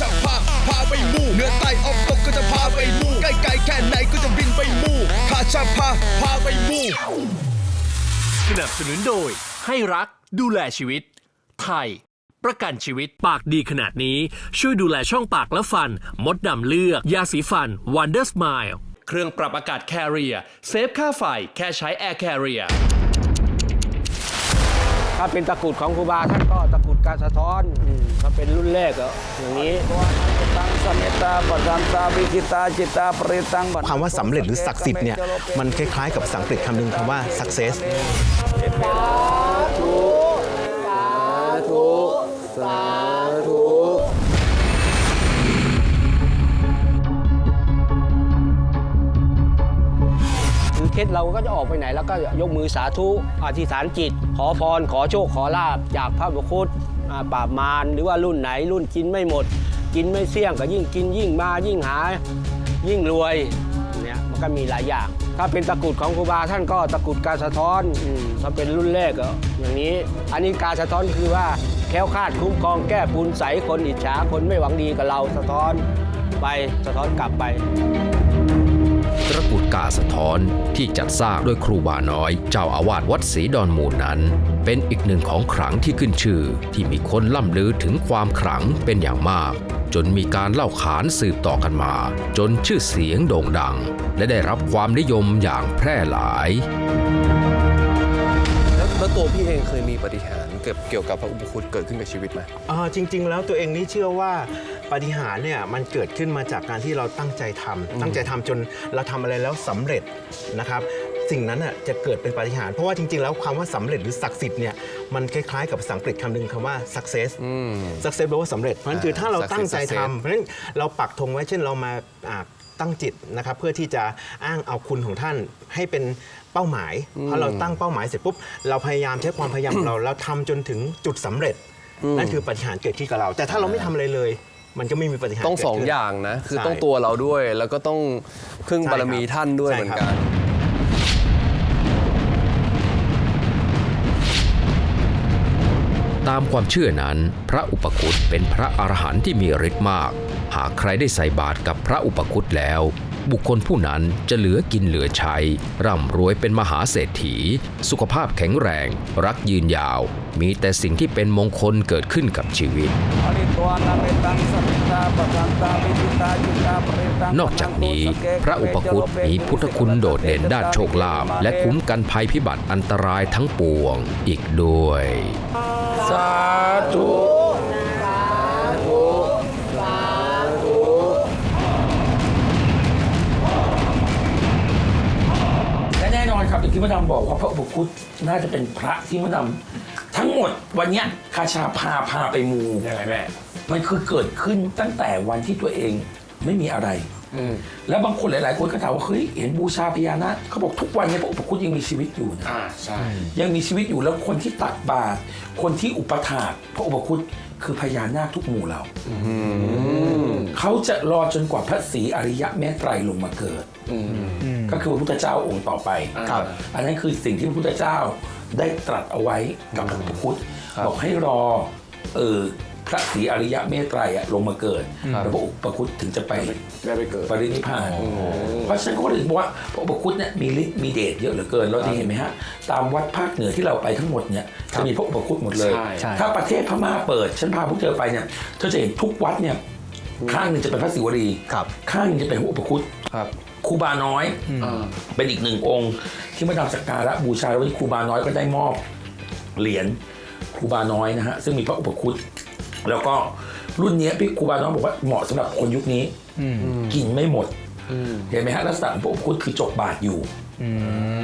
จะพาพาไปมู่เหนือใต้ออกตกก็จะพาไปมู่ใกล้ไกลแค่ไหนก็จะบินไปมู่ข้าจะพาพาไปมู่สนับสนุนโดย ให้รักดูแลชีวิต ไทย ประกันชีวิตปากดีขนาดนี้ ช่วยดูแลช่องปากและฟัน มดดำเลือก ยาสีฟัน Wonder Smile เครื่องปรับอากาศ Carrier เซฟค่าไฟแค่ใช้ Air Carrier ถ้าเป็นตะกรุดของครูบาท่านก็ตะกรุดการสะท้อนอืมถ้าเป็นรุ่นแรกก็อย่างนี้ตังสเมตตาปัจันตาวิกิตาจิตตาปริตังคำว่าสำเร็จหรือศักดิ์สิทธิ์เนี่ยมันคล้ายๆกับภาษาอังกฤษคำหนึ่งคำว่า success ถือ เคล็ดเราก็จะออกไปไหน แล้วก็ยกมือสาธุอธิษฐานจิต ขอพรขอโชคขอลาบจากพระบุคุตอ่าปราบมารหรือว่ารุ่นไหนรุ่นกินไม่หมด กินไม่เสี่ยงก็ยิ่งกินยิ่งมายิ่งหายิ่งรวยเนี่ยมันก็มีหลายอย่าง ถ้าเป็นตะกรุดของครูบาท่านก็ตะกรุดการสะท้อนอถ้าเป็นรุ่นแรกก็อย่างนี้ อันนี้การสะท้อนคือว่าแค้วคาดคุ้มครองแก้ปูนใสคนอิจฉาคนไม่หวังดีกับเราสะท้อนไปสะท้อนกลับไป สะท้อนที่จัดสร้างโดยครูบาน้อย เจ้าอาวาสวัดศรีดอนมูลนั้น เป็นอีกหนึ่งของขลังที่ขึ้นชื่อ ที่มีคนล่ำลือถึงความขลังเป็นอย่างมาก จนมีการเล่าขานสืบต่อกันมา จนชื่อเสียงโด่งดัง และได้รับความนิยมอย่างแพร่หลายแล้วแล้วตัวพี่เองเคยมีปาฏิหารย์เกี่ยวเกี่ยวกับพระอุปคุตเกิดขึ้นกับชีวิตไหมอ่าจริง ๆ แล้วตัวเองนี่เชื่อว่า ปาฏิหาริย์เนี่ยมันเกิดขึ้นมาจากการที่เราตั้งใจทำตั้งใจทำจนเราทำอะไรแล้วสำเร็จนะครับ สิ่งนั้นน่ะจะเกิดเป็นปาฏิหาริย์เพราะว่าจริงๆ แล้วคำว่าสำเร็จหรือศักดิ์สิทธิ์เนี่ยมันคล้ายๆกับภาษาอังกฤษคำหนึ่งคำว่า success success แปลว่าสำเร็จเพราะฉะนั้นคือถ้าเราตั้งใจทำเพราะฉะนั้นเราปักธงไว้เช่นเรามาอ่าตั้งจิตนะครับ เพื่อที่จะอ้างเอาคุณของท่านให้เป็นเป้าหมายพอเราตั้งเป้าหมายเสร็จปุ๊บเราพยายามใช้ความพยายามของเราแล้วทำจนถึงจุดสำเร็จ นั่นคือปาฏิหารย์เกิดขึ้นกับเรา แต่ถ้าเราไม่ทำอะไรเลย มันก็ไม่มีปาฏิหารย์ต้องสองเกิดขึ้น อย่างนะ คือใช่ ต้องตัวเราด้วย แล้วก็ต้องพึ่งใช่บารมีครับท่านด้วยใช่เหมือนครับกัน ตามความเชื่อนั้น พระอุปคุตเป็นพระอรหันต์ที่มีฤทธิ์มาก หากใครได้ใส่บาตรกับพระอุปคุตแล้ว บุคคลผู้นั้นจะเหลือกินเหลือใช้ ร่ำรวยเป็นมหาเศรษฐี สุขภาพแข็งแรง รักยืนยาว มีแต่สิ่งที่เป็นมงคลเกิดขึ้นกับชีวิต นอกจากนี้ พระอุปคุตมีพุทธคุณโดดเด่นด้านโชคลาภและคุ้มกันภัยพิบัติอันตรายทั้งปวงอีกด้วย สาธุ อนครับอย่างที่มดดำบอกว่าพระอุปคุตน่าจะเป็นพระที่มดดำทั้งหมดวันเนี้ยคาชาพาพาไปมู ยังไงแม่ มันคือเกิดขึ้นตั้งแต่วันที่ตัวเองไม่มีอะไรแล้วบางคนหลาย ๆ คนก็ถามว่าเฮ้ยเห็นบูชาพญานาคเขาบอกทุกวันเนี้พระอุปคุตยังมีชีวิตอยู่นะอ่า ใช่ ยังมีชีวิตอยู่แล้วคนที่ตักบาตรคนที่อุปถากพระอุปคุต คือพญานาคทุกหมู่เหล่าเขาจะรอจนกว่าพระศรีอริยะแม้ไตรลงมาเกิดก็คือพระพุทธเจ้าองค์ต่อไปครับอันนั้นคือสิ่งที่พระพุทธเจ้าได้ตรัสเอาไว้กับพระพุทธบอกให้รอเออ พระศรีอริยะเมตไตรอะลงมาเกิดแล้วพระอุปคุตถึงจะไปได้ไปเกิดปรินิพพานเพราะฉะนั้นเขาก็เลยบอกว่าพระอุปคุตเนี่ยมีฤทธิ์มีเดชเยอะเหลือเกินเราจะเห็นไหมฮะตามวัดภาคเหนือที่เราไปทั้งหมดเนี่ยจะมีพระอุปคุตหมดเลยใช่ใช่ถ้าประเทศพม่าเปิดฉันพาพวกเธอไปเนี่ยเธอจะเห็นทุกวัดเนี่ยข้างหนึ่งจะเป็นพระศิวลีครับข้างหนึงจะเป็นพระอุปคุตครับครูบาน้อยอ่าเป็นอีกหนึ่งองค์ ที่มาทำสักการะบูชาแล้ววันนี้ครูบาน้อยก็ได้มอบเหรียญครูบาน้อยนะฮะซึ่งมีพระอุปคุต แล้วก็รุ่นเนี้ยพี่ครูบาน้อยบอกว่าเหมาะสำหรับคนยุคนี้กินไม่หมดเห็นไหมฮะลักษณะของพระอุปคุตคือจกบาทอยู่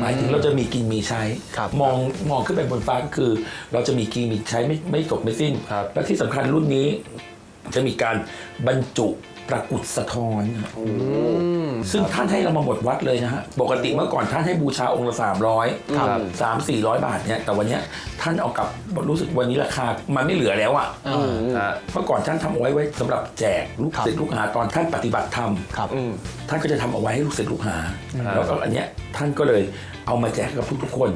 หมายถึงเราจะมีกินมีใช้ ครับมองมองขึ้นไปบนฟ้าก็คือ เราจะมีกินมีใช้ไม่ไม่จบไม่สิ้น ครับ และที่สำคัญรุ่นนี้จะมีการบรรจุ ตระกรุดสะท้อนนะซึ่งท่านให้เรามาหมดวัดเลยนะฮะ ปกติเมื่อก่อนท่านให้บูชาองค์ละสามร้อยครับสามสี่ร้อยบาทเนี่ย แต่วันเนี้ยท่านเอากลับรู้สึกวันนี้ราคามันไม่เหลือแล้วอะฮะเมื่อก่อนท่านทำเอาไว้ไว้สำหรับแจกลูกศิษย์ลูกหาตอนท่านปฏิบัติธรรมครับท่านก็จะทำเอาไว้ให้ลูกศิษย์ลูกหา แล้วก็อันเนี้ยท่านก็เลยเอามาแจกกับทุกๆคน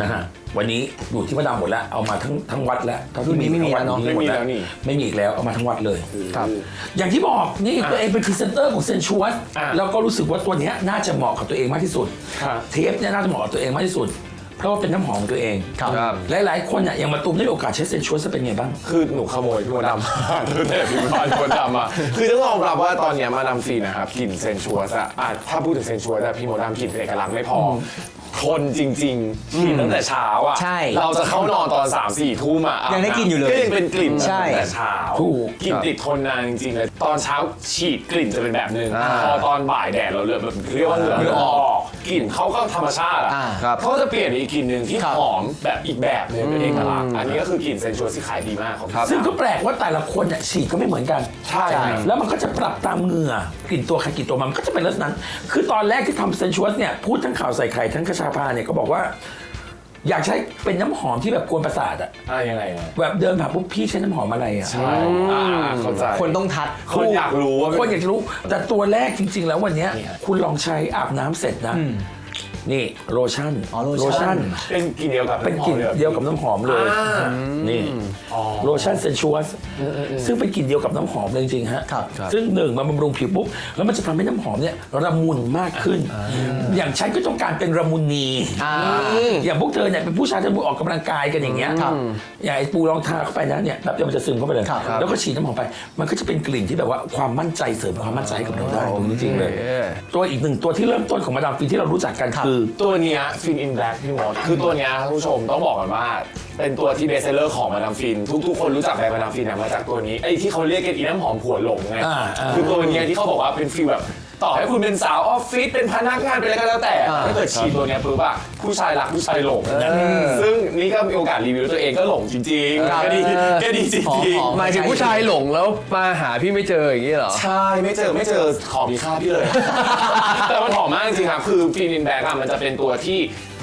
นะฮะวันนี้อยู่ที่มาดามหมดแล้วเอามาทั้งทั้งวัดแล้วเท่าที่รุ่นนี้ไม่มีทั้งแล้วเนอะอยู่ที่ไม่มีหดแล้วนี่ ไม่มีอีกแล้วเอามาทั้งวัดเลย ครับ อย่างที่บอกนี่ตัวเองเป็นพรีเซนเตอร์ของเซนชวสอ่าแล้วก็รู้สึกว่าตัวเนี้ยน่าจะเหมาะกับตัวเองมากที่สุด ครับ เทปเนี่ยน่าจะเหมาะกับตัวเองมากที่สุด เพราะว่าเป็นน้ำหอมของตัวเองครับ หลาย ๆ คนเนี่ยอย่างมาตุ้มได้มีโอกาสใช้เซนชวสจะเป็นไงบ้าง คือหนูขโมยพี่มดดำ ตั้งแต่พี่มดดำอะคือต้องยอมรับว่าตอนเนี้ยมาดามฟินนะครับกลิ่นเซนชัวสอะอะถ้าพูดถึงเซนชัวสอะพี่มดดำกลิ่นเป็นเอกลักษณ์ไม่พออทนจริงๆกลิ่นตั้งแต่เช้าอะใช่เราจะเข้านอนตอน3ามสี่ทุ่มอะยังได้กลิ่นอยู่เลยก็ยังเป็นกลิ่นใช่ตั้งแต่เช้าถูก กลิ่นติดทนนานจริงๆเลยตอนเช้าฉีดกลิ่นจะเป็นแบบนึงอ่าพอตอนบ่ายแดดเราเลือแบบเรียกว่าเหงื่อออก กลิ่นเขาก็ธรรมชาติอะอ่าครับเขาจะเปลี่ยนเป็นอีกกลิ่นหนึ่งที่ครับ หอมแบบอีกแบบหนึงเป็นเอกลักษณ์อันนี้ก็คือกลิ่นเซนชัวสที่ขายดีมากของพี่ซึ่งก็แปลกว่าแต่ละคนเนี่ยฉีดก็ไม่เหมือนกัน ใช่แล้วมันก็จะปรับตามเหงื่อกลิ่นตัวใครกลิ่นตัวมันมันก็จะเป็นลักษณะนั้น คือตอนแรกที่ทำเซนชวสเนี่ยพูดทั้งข่าวใส่ไข่ทั้งกระชาพาเนี่ยก็บอกว่า อยากใช้เป็นน้ำหอมที่แบบกวนประสาทอะอ่ายังไงนะแบบเดินผ่านปุ๊บพี่ใช้น้ำหอมอะไรอะ ใช่อ่าเข้าใจคนต้องทัด คนอยากรู้ว่า คนอยากจะรู้ แต่ตัวแรกจริง ๆ แล้ววันเนี้ย นี่ฮะ คุณลองใช้อาบน้ำเสร็จนะ นี่โลชั่นอ๋อโลชั่น เป็นกลิ่นเดียวกับเป็นกลิ่นเดียวกับน้ำหอมเลยอ่า นี่อ๋อโลชั่นเซนชวสซึ่งเป็นกลิ่นเดียวกับน้ำหอมเลยจริงๆฮะครับ ซึ่งหนึ่งมันบำรุงผิวปุ๊บแล้วมันจะทำให้น้ำหอมเนี่ยระมุนมากขึ้น อย่างฉันก็ต้องการเป็นระมุนีอ่า อย่างพวกเธอเนี่ยเป็นผู้ชายที่ออกกำลังกายกันอย่างเงี้ยครับอย่างไอ้ปูรองทาเข้าไปนะเนี่ยแป๊บเดียวมันจะซึมเข้าไปเลยครับ แล้วก็ฉีดน้ำหอมไป มันก็จะเป็นกลิ่นที่แบบว่าความมั่นใจเสริมความมั่นใจให้กับเราได้จริงๆเลย ตัวอีกหนึ่งตัวที่เริ่มต้นของมาดามฟินที่เรารู้จักกันคือตัวเนี้ยฟินอินแบล็กพี่มดคือตัวเนี้ยท่านผู้ชมต้องบอกกันว่า เป็นตัวที่เบสเซอร์ของมาดามฟิน ทุกๆ คนรู้จักแบรนด์มาดามฟินเนี่ยมาจากตัวนี้ไอ้ที่เขาเรียกกันอีน้ำหอมผัวหลงไงอ่าอ่า คือตัวเนี้ยที่เขาบอกว่าเป็นฟีลแบบ ต่อให้คุณเป็นสาวออฟฟิศเป็นพนักงานเป็นอะไรก็แล้วแต่ถ้าเกิดฉีดตัวเนี้ยปุ๊บอะผู้ชายรักผู้ชายหลงซึ่งนี่ก็มีโอกาสรีวิวตัวเองก็หลงจริงๆก็ดีก็ดีจริงหอมหมายถึงผู้ชายหลงแล้วมาหาพี่ไม่เจออย่างนี้เหรอๆใช่ไม่เจอไม่เจอของมีค่าพี่เลย แต่มันหอมมากจริงๆครับคือฟินอินแบล็กอะมันจะเป็นตัวที่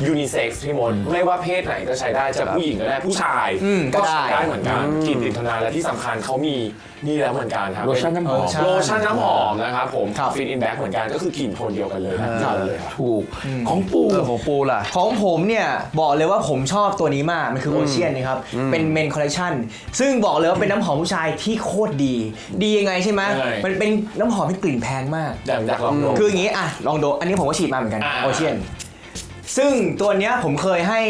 ยูนิเซ็กซ์พี่มดไม่ว่าเพศไหนก็ใช้ได้จะผู้หญิงก็ได้ผู้ชายอืมก็ก็ได้ ใช้ได้เหมือนกันกลิ่นติดทนานและที่สำคัญเขามีนี่แล้วเหมือนกันครับโลชั่นน้ำหอม โลชั่นน้ำหอมนะครับผมครับฟินอินแบล็กเหมือนกันก็คือกลิ่นโทนเดียวกันเลยครับเลยครับ ถูกของปูเออของปูล่ะ ของผมเนี่ยบอกเลยว่าผมชอบตัวนี้มาก มันคือโอเชียนนะครับ เป็นเมนคอลเลคชันซึ่งบอกเลยว่าเป็นน้ำหอมผู้ชายที่โคตรดี ดียังไงใช่ไหมใช่ มันเป็นน้ำหอมที่กลิ่นแพงมาก อยากอยากลองดู คืออย่างนี้อะลองดูอันนี้ผมก็ฉีดมาเหมือนกันอ่า โอเชียน ซึ่งตัวเนี้ยผมเคยให้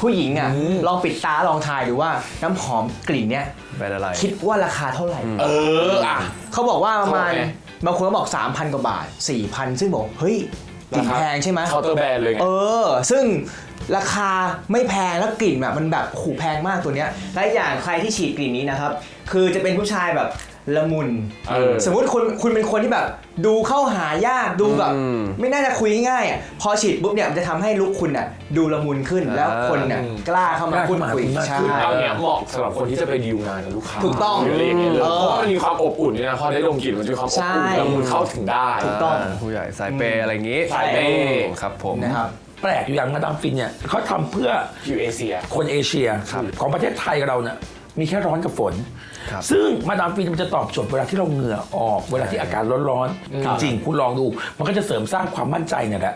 ผู้หญิงอะลองปิดตาลองทายดูว่าน้ำหอมกลิ่นเนี้ยเป็นอะไร คิดว่าราคาเท่าไหร่ เอออะ เขาบอกว่าประมาณเท่าไหร่บางคนก็บอก 3,000 กว่าบาท 4,000 ซึ่งบอกเฮ้ยกลิ่นแพงใช่ไหม เคาน์เตอร์แบรนด์เลยไง เออ ซึ่งราคาไม่แพงแล้วกลิ่นแบบมันแบบโอ้โหูแพงมากตัวเนี้ยและอย่างใครที่ฉีดกลิ่นนี้นะครับ คือจะเป็นผู้ชายแบบ ละมุน เออ สมมุติคุณคุณเป็นคนที่แบบ ดูเข้าหายากดูแบบ อืมไม่น่าจะคุยง่ายๆอะพอฉีดปุ๊บเนี่ยมันจะทำให้ลุคคุณอะดูละมุนขึ้นแล้วคนเนี่ยกล้าเข้ามากล้าพูดเข้ามาคุยคุยมากใช่ ขึ้น เอาเนี่ยเหมาะสำหรับคนที่จะไปดีลงานกับลูกค้าถูกต้องหรืออะไรอย่างเงี้ยเลยเออเพราะว่ามันมีความอบอุ่นด้วยนะพอได้ดมกลิ่นมันจะมีความอบใช่อุ่นแล้วมันเข้าถึงได้ ถูกต้องาผู้ใหญ่สายเปย์อะไรอย่างนี้สายเปย์ ครับผม นะครับ แปลกอยู่อย่างมาดามฟินเนี่ยเขาทำเพื่ออยู่เอเชีย คนเอเชีย ของประเทศไทยเราเนี่ย มีแค่ร้อนกับฝน ครับ ซึ่งมาดามฟินมันจะตอบโจทย์เวลาที่เราเหงื่อออก เวลาที่อากาศร้อนๆจริงๆ คุณลองดู มันก็จะเสริมสร้างความมั่นใจเนี่ยแหละ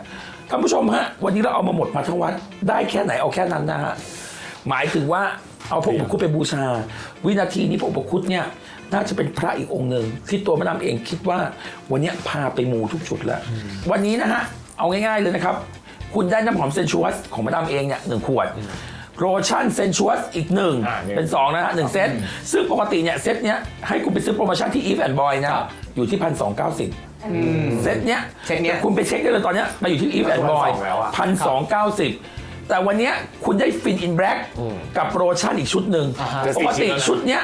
ท่านผู้ชมฮะ วันนี้เราเอามาหมดมาทั้งวัดได้แค่ไหนเอาแค่นั้นนะฮะ หมายถึงว่าเอาพระอุปคุตไปบูชา วินาทีนี้พระอุปคุตเนี่ยน่าจะเป็นพระอีกองค์หนึ่งที่ตัวมาดามเองคิดว่าวันนี้พาไปมูทุกจุดแล้ว วันนี้นะฮะ เอาง่ายๆเลยนะครับ คุณได้น้ำหอมเซนช u สของมาดามเองเนี่ยหนึ่งขวด โรชั่นเซนช u สอีกหนึ่งอ่าเนี่ยเป็น2นะฮะหนึ่งเซตซึ่งปกติเนี่ยเซตเนี้ยให้คุณไปซื้อโปรโมชั่นที่ Eve and Boy นะ อยู่ที่พันสองเก้าสิบเซตเนี้ยเซตเนี้ยคุณไปเช็คได้เลยตอนเนี้ยมาอยู่ที่ Eve and Boy 1,200แล้วอะ พันสองเก้าสิบแต่วันเนี้ยคุณได้ฟินอินแบล็กกับโปรโมชั่นอีกชุดหนึ่งอ่าฮะ ปกติชุดเนี้ย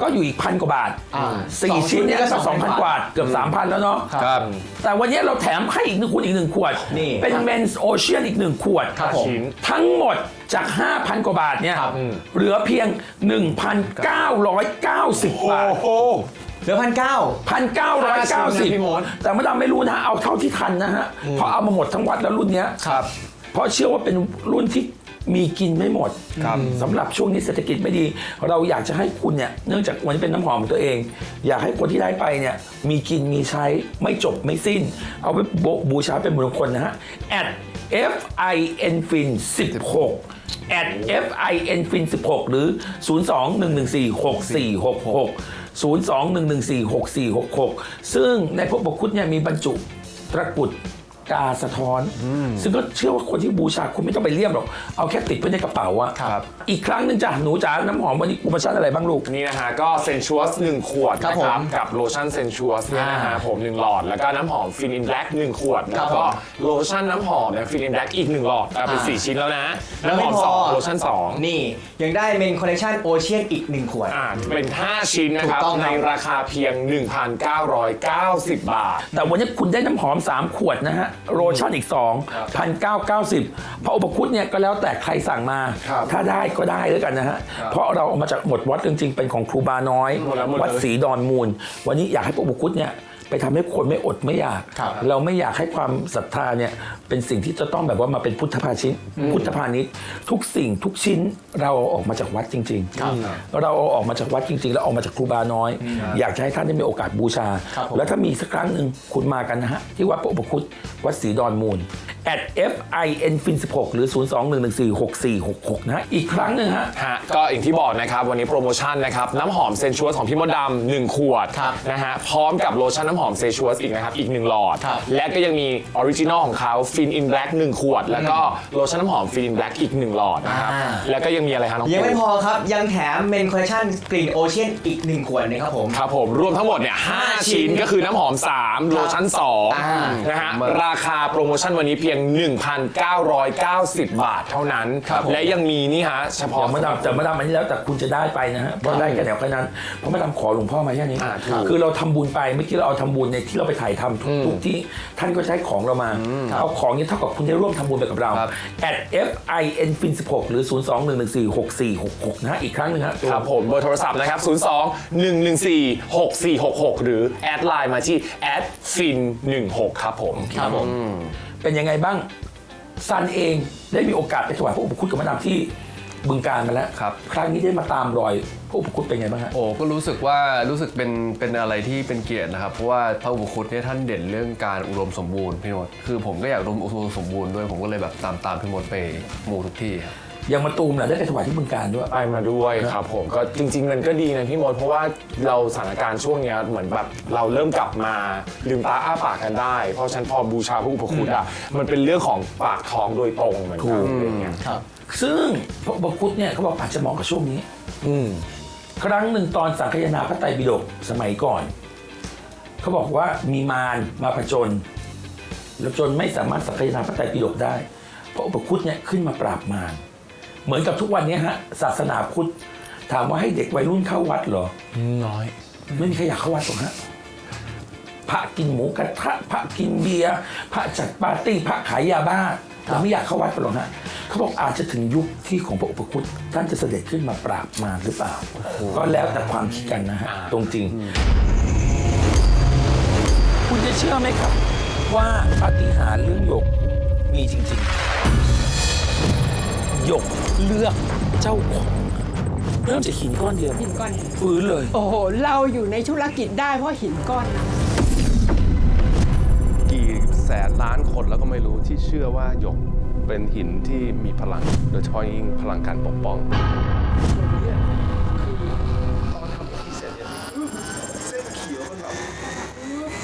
ก็อยู่อีกพันกว่าบาทอ่าสี่สองชุชิ้ดนนี่เนี้ยก็ก็สองพัน2,000กว่าเกือบสามพันแล้วเนาะครับ แต่วันนี้เราแถมให้อีกหนึ่งคุณอีกหนึ่งขวด นี่เป็นครับ Men's Ocean อีกหนึ่งขวดครับผมชิ้นทั้งหมดจาก 5,000 กว่าบาทเนี่ยครับ เหลือเพียง 1,990 บาท เหลือพันเก้าพี่มด1,990แต่ไม่ดำไม่รู้นะเอาเท่าที่ทันนะฮะเพราะเอามาหมดทั้งวัดแล้วรุ่นเนี้ยครับ เพราะเชื่อว่าเป็นรุ่นที่ มีกินไม่หมดครับสำหรับช่วงนี้เศรษฐกิจไม่ดี เราอยากจะให้คุณเนี่ยเนื่องจากวันนี้เป็นน้ำหอมของตัวเอง อยากให้คนที่ได้ไปเนี่ยมีกินมีใช้ไม่จบไม่สิ้น เอาไปโบบูชาเป็นมงคลนะฮะแอด fin fin 16 at fin fin 16 หรือ 02-114-6466 02-114-6466 ซึ่งในพวกบคุดเนี่ยมีบรรจุตะกรุด กาสะท้อน ซึ่งก็เชื่อว่าคนที่บูชาคุณไม่ต้องไปเลี่ยมหรอก เอาแค่ติดไว้ในกระเป๋าอะครับ อีกครั้งหนึ่งจ้ะหนูจ๋าน้ำหอมวันนี้โปรโมชั่นอะไรบ้างลูก นี่นะฮะก็เซนชัวสหนึ่งขวดครับนะครับผมกับโลชั่นเซนชัวสเนี่ยนะฮะผมหนึ่งหลอด แล้วก็น้ำหอมฟินอินแบล็กหนึ่งขวดแล้วก็โลชั่นน้ำหอมเนี่ยฟินอินแบล็กอีกหนึ่งหลอดกลายเป็นสี่ชิ้นแล้วนะน้ำหอมสองโลชั่นสอง นี่ยังได้เมนคอลเลคชันโอเชียนอีก1ขวด อ่าเป็น 5 ชิ้นนะครับ ถูกต้องครับ ในราคาเพียง 1,990 บาท แต่วันนี้คุณได้น้ำหอม 3 ขวดนะฮะโลชั่นอีก 2 1,990 พระอุปคุตเนี่ยก็แล้วแต่ใครสั่งมา ครับถ้าได้ก็ได้แล้วกันนะฮะเพราะเราเอามาจากหมดวัดจริงๆ เป็นของครูบาน้อย หมดแล้วหมดเลย วัดศรีดอนมูล วันนี้อยากให้พระอุปคุตเนี่ย ไปทำให้คนไม่อดไม่อยากครับเราไม่อยากให้ความศรัทธาเนี่ยเป็นสิ่งที่จะต้องแบบว่ามาเป็นพุทธภาชิตพุทธพาณิชย์ทุกสิ่งทุกชิ้นเราเอาออกมาจากวัดจริง ๆ เราเอาออกมาจากวัดจริง ๆ แล้วออกมาจากครูบาน้อย อยากจะให้ท่านได้มีโอกาสบูชาครับผมแล้วถ้ามีสักครั้งหนึ่งคุณมากันนะฮะที่วัดพระอุปคุตวัดศรีดอนมูล at fin fin 16หรือ 02-114-6466 นะฮะอีกครั้งหนึ่งฮะฮะ ก็อย่างที่บอกนะครับ วันนี้โปรโมชั่นนะครับ น้ำหอมเซนชัวสของพี่มดดำหนึ่งขวดครับนะฮะ พร้อมกับโลชั่นน้ำหอมเซชัวสอีกนะครับ อีกหนึ่งหลอดครับและก็ยังมีออริจินอลของเขาฟินอินแบล็กหนึ่งขวด แล้วก็โลชั่นน้ำหอมฟินอินแบล็กอีกหนึ่งหลอดนะครับ อ่า แล้วก็ยังมีอะไรครับน้องยังไม่ปูพอครับ ยังแถมเมนคอลเลคชันกลิ่นโอเชียนอีก1ขวดนะครับผม ครับผมรวมทั้งหมดเนี่ยห้าชิ้นก็คือน้ำหอม 3 โลชั่นอ่า2นะฮะราคาโปรโมชั่นวันนี้เพียง 1,990 บาทเท่านั้นและยังมีนี่ฮะเฉพาะ แต่มาดามแต่มาดามอันนี้แล้วแต่คุณจะได้ไปนะฮะเพราะได้แค่แถวแค่นั้นเพราะมาดามขอหลวงพ่อมาแค่นี้ อ่าถูก คือเราทำบุญไปเมื่อกี้เราเอาทำบุญในที่เราไปถ่ายทำทุกทุกที่ท่านก็ใช้ของเรามาเอาของนี้เท่ากับคุณได้ร่วมทำบุญไปกับเราครับ at fin fin 16หรือ 02-114-6466นะฮะอีกครั้งหนึ่งฮะครับผมเบอร์โทรศัพท์นะครับ 02 114 6466 หรือแอดไลน์มาที่ fin 16 ครับผมครับผมเป็นยังไงบ้างซันเองได้มีโอกาสไปถวายพระอุปคุตกับมาดามที่ บึงการมาแล้วครับ ครั้งนี้ได้มาตามรอยพระอุปคุตเป็นไงบ้างฮะ โอ้ก็รู้สึกว่ารู้สึกเป็นเป็นอะไรที่เป็นเกียรตินะครับ เพราะว่าพระอุปคุตเนี่ยท่านเด่นเรื่องการอุดมสมบูรณ์พี่มดคือผมก็อยากอุดมอุดมสมบูรณ์ด้วยผมก็เลยแบบตามตามพี่มดไปมูทุกที่ครับยังมาตูมแหละได้ไปถวายที่บึงการด้วย ไปมาด้วยครับผมก็จริง ๆ มันก็ดีนะพี่มดเพราะว่าเราสถานการณ์ช่วงเนี้ยเหมือนแบบเราเริ่มกลับมาลืมตาอ้าปากกันได้ เพราะฉะนันพอบูชาพระอุปคุตอะมันเป็นเรื่องของปากท้องโดยตรงเหมือนกันอะไรเงี้ย ซึ่งพระอุปคุตเนี่ยเขาบอกอาจจะเหมองกับช่วงนี้ อืมครั้งหนึ่งตอนสังคายนาพระไตรปิฎกสมัยก่อน เขาบอกว่ามีมารมาผจญแล้วจนไม่สามารถสังคายนาพระไตรปิฎกได้พระอุปคุตเนี่ยขึ้นมาปราบมารเหมือนกับทุกวันนี้ฮะศาสนาพุทธถามว่าให้เด็กวัยรุ่นเข้าวัดเหรอ น้อย ไม่มีใครอยากเข้าวัดหรอกฮะพระกินหมูกระทะพระกินเบียร์พระจัดปาร์ตี้พระขายยาบ้าเราไม่อยากเข้าวัดกันหรอกฮะ เขาบอกอาจจะถึงยุคที่ของพระอุปคุตท่านจะเสด็จขึ้นมาปราบมารหรือเปล่า ก็แล้วแต่ความคิดกันนะฮะ ตรงจริง คุณจะเชื่อไหมครับ ว่าปาฏิหาริย์เรื่องหยกมีจริง ๆ หยกเลือกเจ้าของเริ่มจากหินก้อนเดียวหินก้อนเดียวฟื้นเลย โอ้โห เราอยู่ในธุรกิจได้เพราะหินก้อนนั้นกี่แสนล้านคนแล้วก็ไม่รู้ที่เชื่อว่าหยก เป็นหินที่มีพลัง โดยเฉพาะยิ่งพลังการปกป้อง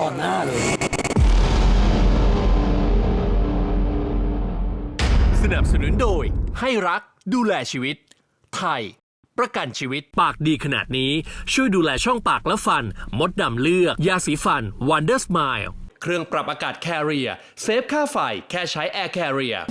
ตอนหน้าเลย สนับสนุนโดย ให้รักดูแลชีวิต ไทย ประกันชีวิตปากดีขนาดนี้ ช่วยดูแลช่องปากและฟัน มดดำเลือก ยาสีฟัน Wonder Smile เครื่องปรับอากาศ Carrier เซฟค่าไฟแค่ใช้ Air Carrier